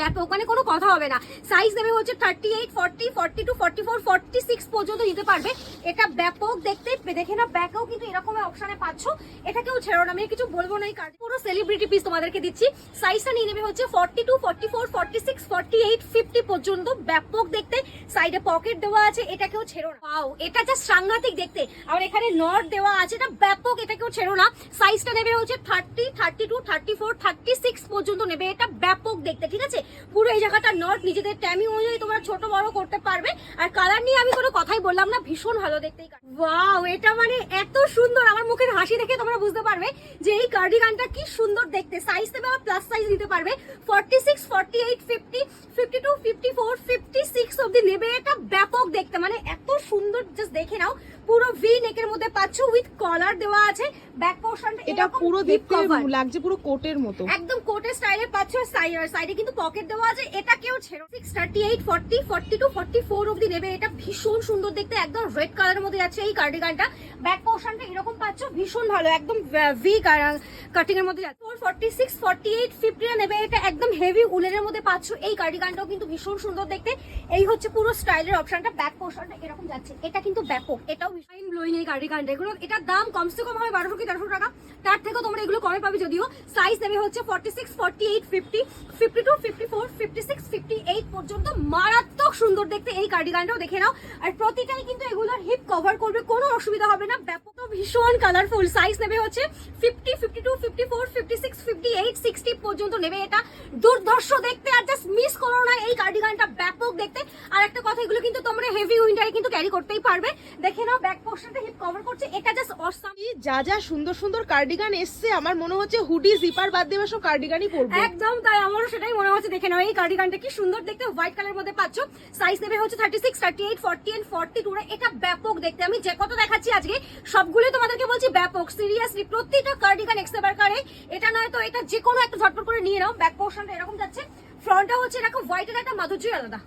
ব্যাপক মানে কোনো কথা হবে না। সাইজ নেবে হচ্ছে thirty eight forty forty two forty four forty six পর্যন্ত নিতে পারবে। এটা ব্যাপক দেখতে। দেখে না ব্যাকেও কিন্তু এরকম অপশনে পাচ্ছ। এটাকেও ছেড়ো না। আমি কিছু বলব না এই কার্ড পুরো সেলিব্রিটি পিস তোমাদেরকে দিচ্ছি। সাইজটা নিয়ে নেবে হচ্ছে forty two forty four forty six forty eight fifty পর্যন্ত ব্যাপক দেখতে। সাইডে পকেট দেওয়া আছে। এটাকেও ছেড়ো না। পাও এটা যা সাংঘাতিক দেখতে। আর এখানে নট দেওয়া আছে। এটা ব্যাপক। এটাকেও ছেড়ো না। সাইজটা নেবে হচ্ছে thirty thirty two thirty four thirty six পর্যন্ত নেবে। এটা ব্যাপক দেখতে। ঠিক আছে? পুরো এই জায়গাটা নট নিজেদের ট্যামি অনুযায়ী তোমরা ছোট বড় করতে পারবে। আর কালার নিয়ে আমি কোনো কথাই বললাম না, ভীষণ ভালো দেখতে ওয়াও এটা মানে এত সুন্দর! আমার মুখের হাসি দেখে তোমরা বুঝতে পারবে যে এই কার্ডিগানটা কি সুন্দর দেখতে। সাইজ দেবে আবার প্লাস সাইজ নিতে পারবে। Forty six forty eight fifty fifty two fifty four fifty six অব্দি নেবে। এটা ব্যাপক দেখতে মানে এত সুন্দর জাস্ট দেখে নাও পুরো ভি নেকের মধ্যে পাচ্ছ উইথ কলার দেওয়া আছে। ব্যাক পোর্শনটা এটা পুরো দেখতে লাগছে পুরো কোটের মতো। একদম কোটের স্টাইলে পাচ্ছ সাইডে কিন্তু পকেট দেওয়া আছে। এটা কেউ ছেড়ো six thirty eight forty forty two forty four অব্দি নেবে। এটা ভীষণ সুন্দর দেখতে। একদম রেড কালারের মধ্যে যাচ্ছে এই কার্ডিগানটা ব্যাক পোর্শনটা এরকম পাচ্ছ। ভীষণ ভালো। একদম ভি কাটিং এর মধ্যে যাচ্ছে four forty six forty eight fifty নেবে, এটা একদম হেভি উলের মধ্যে পাচ্ছ। এই কার্ডিগানটাও কিন্তু ভীষণ সুন্দর দেখতে। এই হচ্ছে পুরো স্টাইলের অপশনটা ব্যাক পোর্শনটা এরকম যাচ্ছে। এটা কিন্তু ব্যাপক। এটাও ভীষণ ব্লোয়িং এই কার্ডিগানটা এগুলো, এটার দাম কমসে কম হবে বারোশো কি তেরোশো টাকা। তার থেকেও তোমরা এগুলো কমে পাবে যদিও। সাইজ নেবে হচ্ছে forty six forty eight fifty fifty two fifty four fifty six fifty eight পর্যন্ত মারাত্মক সুন্দর দেখতে এই কার্ডিগানটাও দেখে নাও। আর প্রতিটাই কিন্তু এগুলোর হিপ কভার করবে, কোনো অসুবিধা হবে না। ব্যাপক ভীষণ কালারফুল সাইজ নেবে হচ্ছে fifty fifty two fifty four fifty six fifty eight sixty পর্যন্ত নেবে এটা। দুর্ধর্ষ দেখতে আর জাস্ট মিস করো না এই কার্ডিগানটা ব্যাপক দেখতে। আর একটা কথা এগুলো কিন্তু তোমরা হেভি উইন্টারে কিন্তু ক্যারি করতেই পারবে। দেখে নাও ব্যাক পোর্শনটা হিপ কভার করছে। এটা জাস্ট অসাম যা যা সুন্দর সুন্দর কার্ডিগান এসছে আমার মনে হচ্ছে হুডি জিপার বাদ দিয়ে সব কার্ডিগানই পরবো। একদম তাই আমারও সেটাই মনে হচ্ছে। দেখে নাও এই কার্ডিগানটা কি সুন্দর দেখতে। হোয়াইট কালার মধ্যে পাচ্ছ। সাইজ নেবে হচ্ছে thirty six thirty eight forty and forty two এটা ব্যাপক দেখতে। আমি যে কত দেখাচ্ছি আজকে সবগুলো তোমাদেরকে বলছি ব্যাপক সিরিয়াসলি প্রতিটা কার্ডিগান এক্সেবার কারে। এটা নয় তো, এটা যে কোনো একটা ঝটপট করে নিয়ে নাও। ব্যাক পোর্শনটা এরকম যাচ্ছে। ফ্রন্টটা হচ্ছে এরকম হোয়াইটের একটা মাধুর্যই আলাদা।